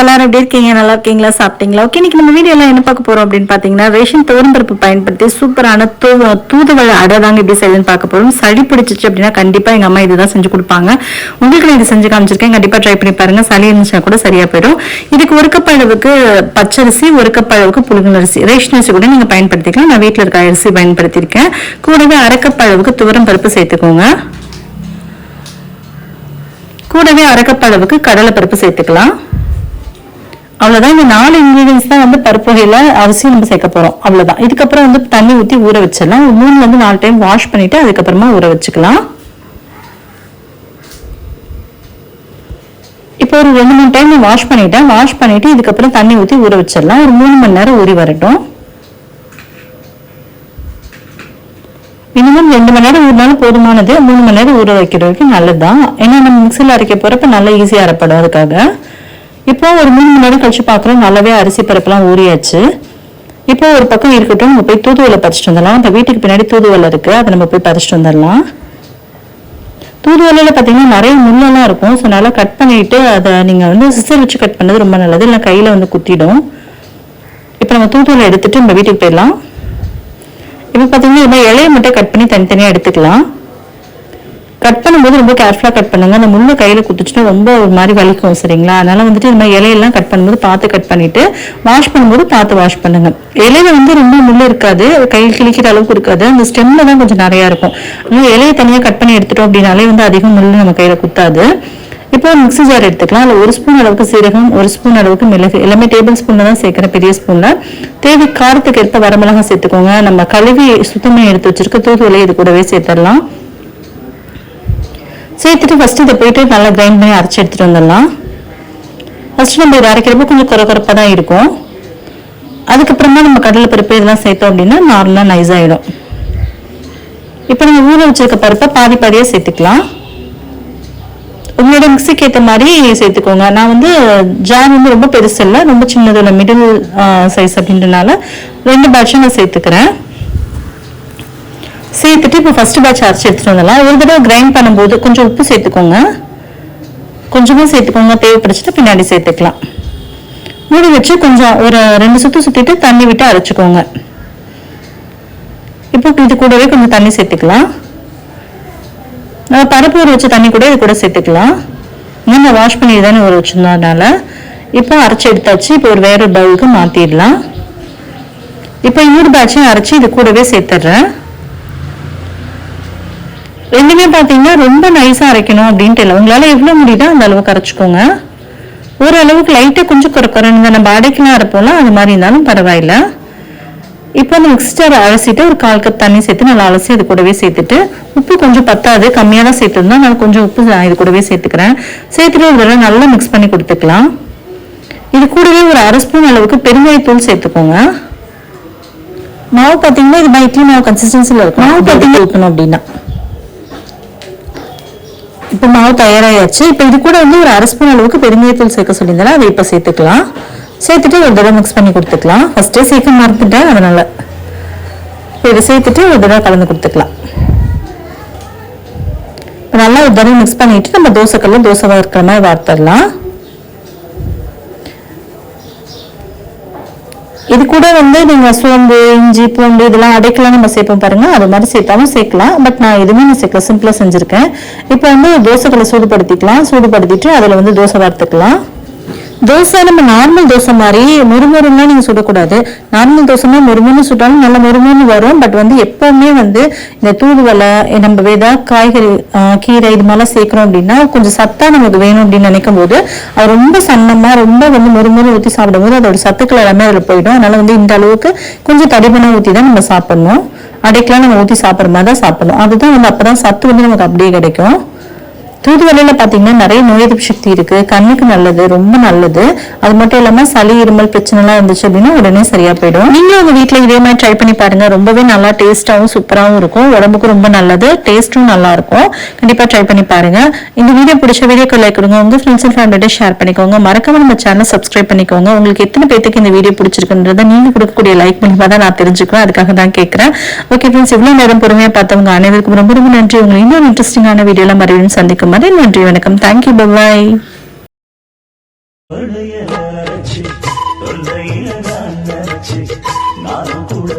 எல்லாரும் எப்படி இருக்கீங்க? நல்லா இருக்கீங்களா? சாப்பிட்டீங்களா? ஓகே இன்னைக்கு நம்ம வீடியோல என்ன பார்க்க போறோம் அப்படின்னு பாத்தீங்கன்னா ரேஷன் தோரம்பருப்பு பயன்படுத்தி சூப்பரான தூ தூதுவளை அடை தாங்க எப்படி செய்யுதுன்னு பார்க்க போறோம். சளி பிடிச்சிச்சு அப்படின்னா கண்டிப்பா எங்க அம்மா இதுதான் செஞ்சு கொடுப்பாங்க. உங்களுக்கு நான் இது செஞ்சு காமிச்சிருக்கேன். கண்டிப்பா ட்ரை பண்ணி பாருங்க. சளி இருந்துச்சுன்னா கூட சரியா போயிடும். இதுக்கு ஒரு கப் அளவுக்கு பச்சரிசி ஒரு கப் அளவுக்கு புழுங்கலரிசி ரேஷன் அரிசி கூட நீங்க பயன்படுத்திக்கலாம். நான் வீட்டில் இருக்க அரிசி பயன்படுத்தியிருக்கேன். கூடவே அரை கப் அளவுக்கு துவரம் பருப்பு சேர்த்துக்கோங்க. கூடவே அரை அளவுக்கு கடலை பருப்பு சேர்த்துக்கலாம். அவ்வளோதான் இந்த நாலு இன்க்ரீடியன்ஸ் தான் வந்து பருப்பு வகையில் அவசியம் நம்ம சேர்க்க போகிறோம் அவ்வளோதான் இதுக்கப்புறம் வந்து தண்ணி ஊற்றி ஊற வச்சிடலாம். ஒரு மூணுல நாலு டைம் வாஷ் பண்ணிவிட்டு அதுக்கப்புறமா ஊற வச்சுக்கலாம். இப்போ ஒரு ரெண்டு மூணு டைம் வாஷ் பண்ணிட்டேன். வாஷ் பண்ணிட்டு இதுக்கப்புறம் தண்ணி ஊற்றி ஊற வச்சிடலாம். ஒரு மூணு மணி நேரம் ஊறி வரட்டும். மினிமம் ரெண்டு மணி நேரம் ஊறினாலும் போதுமானது மூணு மணி நேரம் ஊற வைக்கிற வரைக்கும் நல்லதுதான். ஏன்னா நம்ம மிக்சியில் அரைக்க போறப்ப நல்லா ஈஸியாக அரைப்படும் அதுக்காக. இப்போ ஒரு மூணு மணி நேரம் கழிச்சு பார்க்குறோம் நல்லாவே அரிசி பருப்புலாம் ஊறியாச்சு. இப்போ ஒரு பக்கம் இருக்கட்டும் நம்ம போய் தூதுவலை பறிச்சிட்டு வந்துடலாம். இப்போ வீட்டுக்கு பின்னாடி தூதுவலை இருக்கு அதை நம்ம போய் பறிச்சிட்டு வந்துடலாம். தூதுவலையில் பார்த்தீங்கன்னா நிறைய முள்ளெல்லாம் இருக்கும். ஸோ நல்லா கட் பண்ணிட்டு அதை நீங்கள் வந்து சிசர் வச்சு கட் பண்ணது ரொம்ப நல்லது. இல்லை கையில் வந்து குத்திடும். இப்போ நம்ம தூதுவலை எடுத்துட்டு நம்ம வீட்டுக்கு போயிடலாம். இப்போ பார்த்தீங்கன்னா இந்த இலையை மட்டும் கட் பண்ணி தனித்தனியாக எடுத்துக்கலாம். கட் பண்ணும்போது ரொம்ப கேர்ஃபுல்லாக கட் பண்ணுங்க. அந்த முள்ளு கையில் குத்துச்சுன்னா ரொம்ப ஒரு மாதிரி வலிக்கும் சரிங்களா? அதனால வந்துட்டு இந்த மாதிரி இலையெல்லாம் கட் பண்ணும்போது பார்த்து கட் பண்ணிட்டு வாஷ் பண்ணும்போது பார்த்து வாஷ் பண்ணுங்க. இலையில வந்து ரொம்ப முள்ளு இருக்காது. கையில் கிழிக்கிற அளவுக்கு இருக்காது. அந்த ஸ்டெம்ல தான் கொஞ்சம் நிறையா இருக்கும். அதனால இலையை தனியாக கட் பண்ணி எடுத்துட்டோம் அப்படின்னாலே வந்து அதிகம் முள்ளு நம்ம கையில் குத்தாது. இப்போ மிக்ஸி ஜார் எடுத்துக்கலாம். அதில் ஒரு ஸ்பூன் அளவுக்கு சீரகம் ஒரு ஸ்பூன் அளவுக்கு மிளகு எல்லாமே டேபிள் ஸ்பூனில் தான் சேர்க்குறேன் பெரிய ஸ்பூனில் தேவை காரத்துக்கு ஏற்ப வரமிளகாய் சேர்த்துக்கோங்க. நம்ம கழுவி சுத்தமாக எடுத்து வச்சிருக்க தூதுவலை இது கூடவே சேர்த்துடலாம். சேர்த்துட்டு ஃபஸ்ட்டு இதை போயிட்டு நல்லா கிரைண்ட் பண்ணி அரைச்சி எடுத்துகிட்டு வந்துடலாம். ஃபஸ்ட்டு நம்ம இதை அரைக்கிறப்ப கொஞ்சம் குறக்குறப்பாக தான் இருக்கும். அதுக்கப்புறமா நம்ம கடலை பருப்பு இதெல்லாம் சேர்த்தோம் அப்படின்னா நார்மலாக நைஸ் ஆகிடும் இப்போ நம்ம ஊற வச்சிருக்க பருப்பை பாதி பாதியாக சேர்த்துக்கலாம். உங்களோட மிக்ஸிக்கு ஏற்ற மாதிரி சேர்த்துக்கோங்க. நான் வந்து ஜார் வந்து ரொம்ப பெருசு இல்லை ரொம்ப சின்னது இல்லை மிடில் சைஸ் அப்படின்றனால ரெண்டு பேட்சும் நான் சேர்த்துக்கிறேன். சேர்த்துட்டு இப்போ ஃபர்ஸ்ட் பேட்ச் அரைச்சி எடுத்துட்டு வந்துடலாம். ஒரு தடவை கிரைண்ட் பண்ணும்போது கொஞ்சம் உப்பு சேர்த்துக்கோங்க. கொஞ்சமாக சேர்த்துக்கோங்க. தேவைப்படுச்சுட்டு பின்னாடி சேர்த்துக்கலாம். மூடி வச்சு கொஞ்சம் ஒரு ரெண்டு சுற்று சுற்றிட்டு தண்ணி விட்டு அரைச்சிக்கோங்க. இப்போ இது கூடவே கொஞ்சம் தண்ணி சேர்த்துக்கலாம். நம்ம பருப்பு ஊற வச்ச தண்ணி கூட இது கூட சேர்த்துக்கலாம். நம்ம வாஷ் பண்ணி தானே ஊற வச்சுருந்தோம்னால இப்போ அரைச்சி எடுத்தாச்சு. இப்போ ஒரு வேறு பவுலுக்கு மாற்றிடலாம் இப்போ இன்னொரு பேட்சையும் அரைச்சி இது கூடவே சேர்த்துட்றேன் ரெண்டுமே பார்த்தீங்கன்னா ரொம்ப நைஸாக அரைக்கணும் அப்படின்ட்டு இல்லை உங்களால் எவ்வளோ முடியுதோ அந்த அளவுக்கு அரைச்சிக்கோங்க. ஓரளவுக்கு லைட்டாக கொஞ்சம் குறை குறைந்த நம்ம அடைக்கலாம் அரைப்போம்ல அது மாதிரி இருந்தாலும் பரவாயில்ல. இப்போ அந்த மிக்ஸ்டர் அலசிட்டு ஒரு கால் கப் தண்ணி சேர்த்து நல்லா அலசி இது கூடவே சேர்த்துட்டு உப்பு கொஞ்சம் பத்தாது கம்மியாக தான் சேர்த்துருந்தோம் நான் கொஞ்சம் உப்பு நான் இது கூடவே சேர்த்துக்கிறேன். சேர்த்துட்டு ஒரு தடவை நல்லா மிக்ஸ் பண்ணி கொடுத்துக்கலாம். இது கூடவே ஒரு அரை ஸ்பூன் அளவுக்கு பெருங்காயத்தூள் சேர்த்துக்கோங்க. மாவு பார்த்தீங்கன்னா இது மாதிரி இட்லி மாவு கன்சிஸ்டன்சியில் இருக்கும். மாவு பார்த்தீங்கன்னா ஊற்றணும் அப்படின்னா. இப்போ மாவு தயாராகியாச்சு இப்போ இது கூட வந்து ஒரு அரை ஸ்பூன் அளவுக்கு பெருங்காயத்தூள் சேர்க்க சொல்லியிருந்தேன் அதை இப்போ சேர்த்துக்கலாம். சேர்த்துட்டு ஒரு தடவை மிக்ஸ் பண்ணி கொடுத்துக்கலாம். ஃபஸ்ட்டே சீக்கிரம் மறந்துட்டேன். அதனால் இதை சேர்த்துட்டு ஒரு தடவை கலந்து கொடுத்துக்கலாம். இப்போ நல்லா ஒரு தடவை மிக்ஸ் பண்ணிட்டு நம்ம தோசைக்கல்ல தோசை வறுக்கிற மாதிரி வார்த்தரலாம் இது கூட வந்து நீங்கள் சோம்பு இஞ்சி பூண்டு இதெல்லாம் அடைக்கலாம் நம்ம சேர்ப்போம் பாருங்கள் அது மாதிரி சேர்த்தாலும் சேர்க்கலாம். பட் நான் எதுவுமே நான் சேர்க்கல. சிம்பிளாக செஞ்சுருக்கேன். இப்போ வந்து தோசைகளை சூடுபடுத்திக்கலாம். சூடுபடுத்திட்டு அதில் வந்து தோசை வறுத்துக்கலாம். தோசை நம்ம நார்மல் தோசை மாதிரி மொறுமொறுன்னா நீங்க சுடக்கூடாது. நார்மல் தோசைனா முறுமுறு சுட்டாலும் நல்ல முறுமுறுன்னு வரும். பட் வந்து எப்பவுமே வந்து இந்த தூதுவலை நம்ம ஏதாவது காய்கறி கீரை இது மாதிரிலாம் சேர்க்கிறோம் அப்படின்னா கொஞ்சம் சத்தா நமக்கு வேணும் அப்படின்னு நினைக்கும் போது அது ரொம்ப சன்னமா ரொம்ப வந்து மொறுமொறு ஊற்றி சாப்பிடும்போது அதோட சத்துக்கள் எல்லாமே அதில் போயிடும். அதனால வந்து இந்த அளவுக்கு கொஞ்சம் தடிமனாக ஊற்றி தான் நம்ம சாப்பிடணும். அடைக்கெல்லாம் நம்ம ஊற்றி சாப்பிட்ற மாதிரி தான் சாப்பிடணும். அதுதான் வந்து அப்பதான் சத்து வந்து நமக்கு அப்படியே கிடைக்கும். தூதுவளையில பாத்தீங்கன்னா நிறைய நோய் எதிர்ப்பு சக்தி இருக்கு. கண்ணுக்கு நல்லது ரொம்ப நல்லது. அது மட்டும் இல்லாம சளி இருமல் பிரச்சனை எல்லாம் இருந்துச்சு அப்படின்னா உடனே சரியா போயிடும். நீங்களும் உங்க வீட்டில் இதே மாதிரி ட்ரை பண்ணி பாருங்க. ரொம்பவே நல்லா டேஸ்டாவும் சூப்பராகவும் இருக்கும். உடம்புக்கு ரொம்ப நல்லது டேஸ்ட்டும் நல்லா இருக்கும். கண்டிப்பா ட்ரை பண்ணி பாருங்க. இந்த வீடியோ பிடிச்ச வீடியோக்கு லைக் கொடுங்க. உங்க ஃப்ரெண்ட்ஸ் அண்ட் ஃபேமிலியோட ஷேர் பண்ணிக்கோங்க. மறக்காம நம்ம சேனல் சப்ஸ்கிரைப் பண்ணிக்கோங்க. உங்களுக்கு எத்தனை பேத்துக்கு இந்த வீடியோ பிடிச்சிருக்குன்றத நீங்க கொடுக்கக்கூடிய லைக் மூலியமா தான் நான் தெரிஞ்சுக்குவேன். அதுக்காக தான் கேட்கிறேன் ஓகே ஃப்ரெண்ட்ஸ் இவ்வளவு நேரம் பொறுமையா பார்த்தவங்க அனைவருக்கும் ரொம்ப ரொம்ப நன்றி. உங்களை இன்னொரு இன்ட்ரெஸ்டிங்கான வீடியோல மறுபடியும் சந்திக்கும் மாதிரி நன்றி வணக்கம். தேங்க்யூ பாய் தொல்லையில நானும் கூட